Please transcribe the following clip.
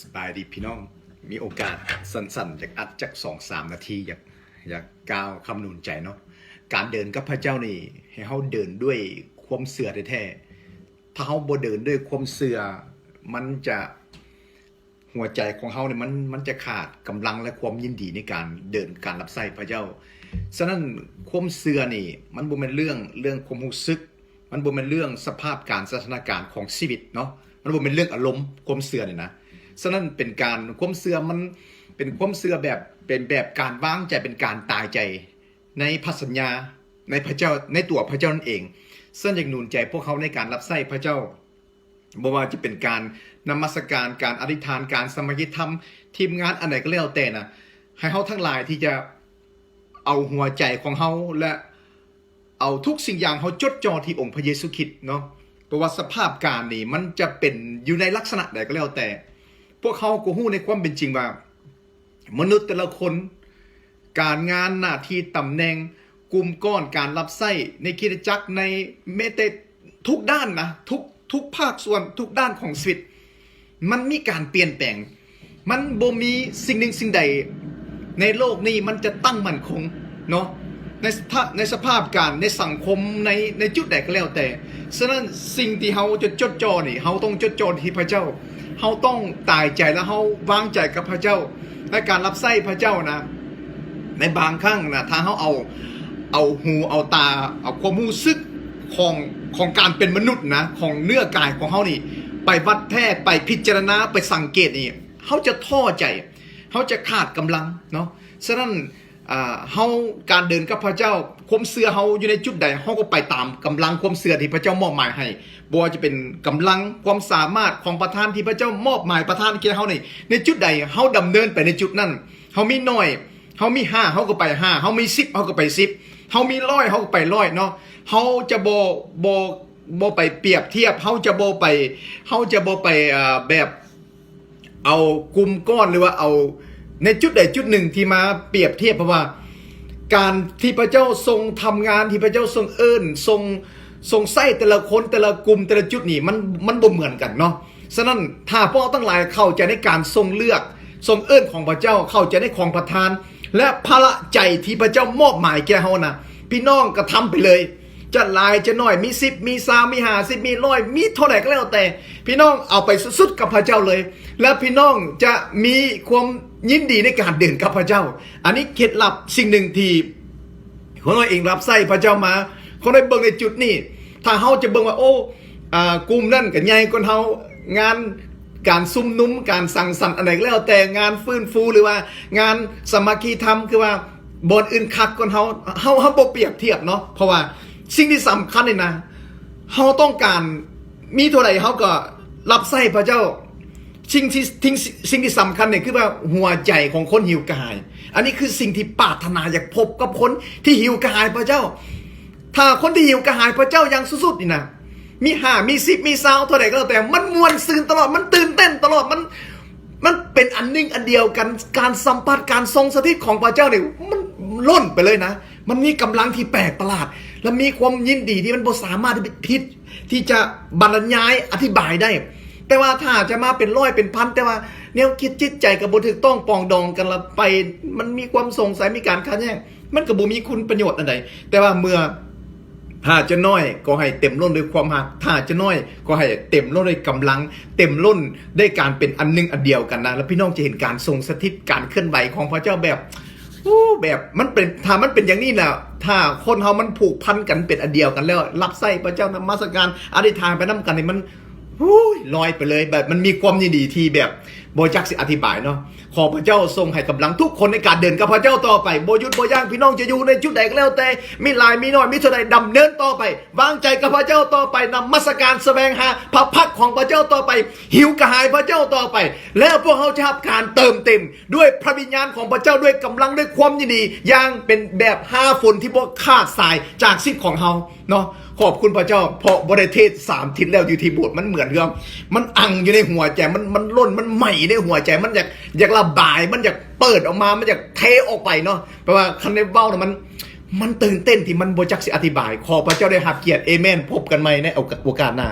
สบายดีพี่น้อง มีโอกาสสั้นๆจากอัดจากสองสามนาทีอยากอยากก้าวคำนุนใจเนาะการเดินกับพระเจ้านี่ ให้เขาเดินด้วยความเสื่อแท้ๆถ้าเขาบ่เดินด้วยความเสื่อมันจะหัวใจของเขาเนี่ยมันมันจะขาดกำลังและความยินดีในการเดินการรับใช้พระเจ้า ฉะนั้นความเสื่อนี่ มันบ่เป็นเรื่องเรื่องความรู้สึก มันบ่เป็นเรื่องสภาพการสถานการณ์ของชีวิตเนาะมันบ่เป็นเรื่องอารมณ์ความเสื่อนี่นะ ฉะนั้นเป็นการความเสื่อมันเป็นความเสื่อแบบเป็นแบบการวางใจเป็นการตายใจในพระสัญญาในพระเจ้าในตัวพระเจ้านั่นเองซึ่งอยากหนุนใจพวกเขาในการรับใช้พระเจ้าบ่ว่าจะเป็นการนมัสการการอธิษฐานการสมาธิธรรม ทีมงานอันไหนก็แล้วแต่นะให้เขาทั้งหลายที่จะเอาหัวใจของเขาและเอาทุกสิ่งอย่างเขาจดจ่อที่องค์พระเยซูคริสต์เนาะเพราะว่าสภาพการนี่มันจะเป็นอยู่ในลักษณะใดก็แล้วแต่ พวกเขาก็หู้ในความเป็นจริงว่า มนุษย์แต่ละคน การงานหน้าที่ตำแหน่งกลุ่มก้อนการรับใช้ในคิดจักรในเมเตทุกด้านนะทุกทุกภาคส่วนทุกด้านของชีวิต มันมีการเปลี่ยนแปลง มันบ่มีสิ่งหนึ่งสิ่งใด ในโลกนี้มันจะตั้งมั่นคงเนาะในสภาพในสภาพการในสังคมในในจุดใดก็แล้วแต่ ฉะนั้นสิ่งที่เขาจะจดจ่อนี่เขาต้องจดจ่อที่พระเจ้า เขาต้องตายใจแล้วเขาวางใจกับพระเจ้า และการรับใช้พระเจ้านะ ในบางครั้งนะถ้าเขาเอาเอาหูเอาตาเอาความรู้สึกของของการเป็นมนุษย์นะของเนื้อกายของเขานี่ไปวัดแทย์ไปพิจารณาไปสังเกตนี่เขาจะท้อใจเขาจะขาดกำลังเนาะฉะนั้น เขาการเดินกับพระเจ้าความเสื่อเขาอยู่ในจุดใดเขาก็ไปตามกำลังความเสื่อที่พระเจ้ามอบหมายให้บ่ว่าจะเป็นกำลังความสามารถของประธานที่พระเจ้ามอบหมายประธานแก่เขาในในจุดใดเขาดำเนินไปในจุดนั้นเขามีน้อยเขามีห้าเขาก็ไปห้าเขามีสิบเขาก็ไปสิบเขามีร้อยเขาก็ไปร้อยเนาะเขาจะบโบโบไปเปรียบเทียบเขาจะโบไปเขาจะโบไปแบบเอากลุ่มก้อนหรือว่าเอา ในจุดใดจุดหนึ่งที่มาเปรียบเทียบเพราะว่า การที่พระเจ้าทรงทำงานที่พระเจ้าทรงเอิ้นทรงทรงไส้แต่ละคนแต่ละกลุ่มแต่ละจุดนี่มันมันบ่เหมือนกันเนาะฉะนั้นถ้าพวกเราตั้งหลายเข้าใจในการทรงเลือก ทรงเอิ้นของพระเจ้าเข้าใจในของประทาน และพระใจที่พระเจ้า มอบหมายแก่เฮานะพี่น้องก็ทำไปเลย จะลายจะน้อยมีสิบมีสามมีห้าสิบมีร้อยมีเท่าไหร่ก็แล้วแต่ พี่น้องเอาไปสุดๆกับพระเจ้าเลย แล้วพี่น้องจะมีความยินดีในการเดินกับพระเจ้า อันนี้เคล็ดลับสิ่งหนึ่งที่คนเราเองรับใส่พระเจ้ามาคนได้เบิ่งในจุดนี้ถ้าเฮาจะเบิ่งว่าโอ้อ่ากลุ่มนั่นกับใหญ่คนเฮางานการซุ่มนุ้มการสั่งสรรค์อะไรก็แล้วแต่งานฟื้นฟูหรือว่างานสมัคคีธรรมคือว่าบนอื่นคักคนเฮาเฮาเฮาบ่เปรียบเทียบเนาะเพราะว่า สิ่งที่สำคัญเลยนะเฮาต้องการมีเท่าไหร่เฮาก็รับใส่พระเจ้าสิ่งที่ทิ้งสิ่งที่สำคัญเนี่ยคือว่าหัวใจของคนหิวกระหาย อันนี้คือสิ่งที่ปรารถนาอยากพบกับคนที่หิวกระหายพระเจ้า ถ้าคนที่หิวกระหายพระเจ้าอย่างสุดๆนี่นะมีห้ามีสิบมีสาวเท่าไหร่ก็แล้วแต่มันมวนซื่นตลอดมันตื่นเต้นตลอดมัน มันเป็นอันหนึงอันเดียวกันการสัมผัสการทรงสถิตของพระเจ้าเนี่ยมันล้นไปเลยนะ มันมีกำลังที่แปลกประหลาด และมีความยินดีที่มันบ่สามารถที่พิษที่จะบรรยายอธิบายได้ แต่ว่าถ้าจะมาเป็นร้อยเป็นพันแต่ว่าแนวคิดจิตใจกับบถึกต้องปองดองกันละไป มันมีความสงสัยมีการคัดแย้งมันก็บ่มีคุณประโยชน์อันใดแต่ว่าเมื่อถ้าจะน้อยก็ให้เต็มล้นด้วยความหัก ถ้าจะน้อยก็ให้เต็มล้นด้วยกำลัง เต็มล้นได้การเป็นอันหนึงอันเดียวกันนะ แล้วพี่น้องจะเห็นการทรงสถิตการเคลื่อนไหวของพระเจ้าแบบ อ้แบบมันเป็นถ้ามันเป็นอย่างนี้นะถ้าคนเฮามันผูกพันกันเป็นอันเดียวกันแล้ว รับใส่พระเจ้านมัสการอธิษฐานไปน้ำกันเนี่ยมันหู้ลอยไปเลยแบบมันมีความยินดีที่แบบบจักสิอธิบายเนาะขอพระเจ้าทรงให้กำลังทุกคนในการเดินกับพระเจ้าต่อไปโบยุดโบย่างพี่น้องจะอยู่ในจุดใดก็แล้วแต่มีลายมีน้อยมีเท่าใดดำเนินต่อไป วางใจกับพระเจ้าต่อไปนำมัสการแสวงหาพระพักของพระเจ้าต่อไป หิวกระหายพระเจ้าต่อไป แล้วพวกเขาจะรับการเติมเต็ม ด้วยพระวิญญาณของพระเจ้าด้วยกำลังด้วยความยินดีอย่างเป็นแบบห้าฝนที่พวกขาดสายจากสิ้นของเฮาเนาะขอบคุณพระเจ้าเพราะบริเทศสามทิศแล้วอยู่ที่โบสถ์มันเหมือนเรื่องมันอังอยู่ในหัวใจมันมันล้นมันใหม่ในหัวใจมันอยากอยากระบาย มันอยากเปิดออกมา มันอยากเทออกไปเนาะแปลว่าคันในเบ้าเนี่ยมัน มันตื่นเต้นที่มันโบจักสิอธิบาย ขอพระเจ้าได้หับเกียรติเอเมน พบกันใหม่ในโอกาสหน้า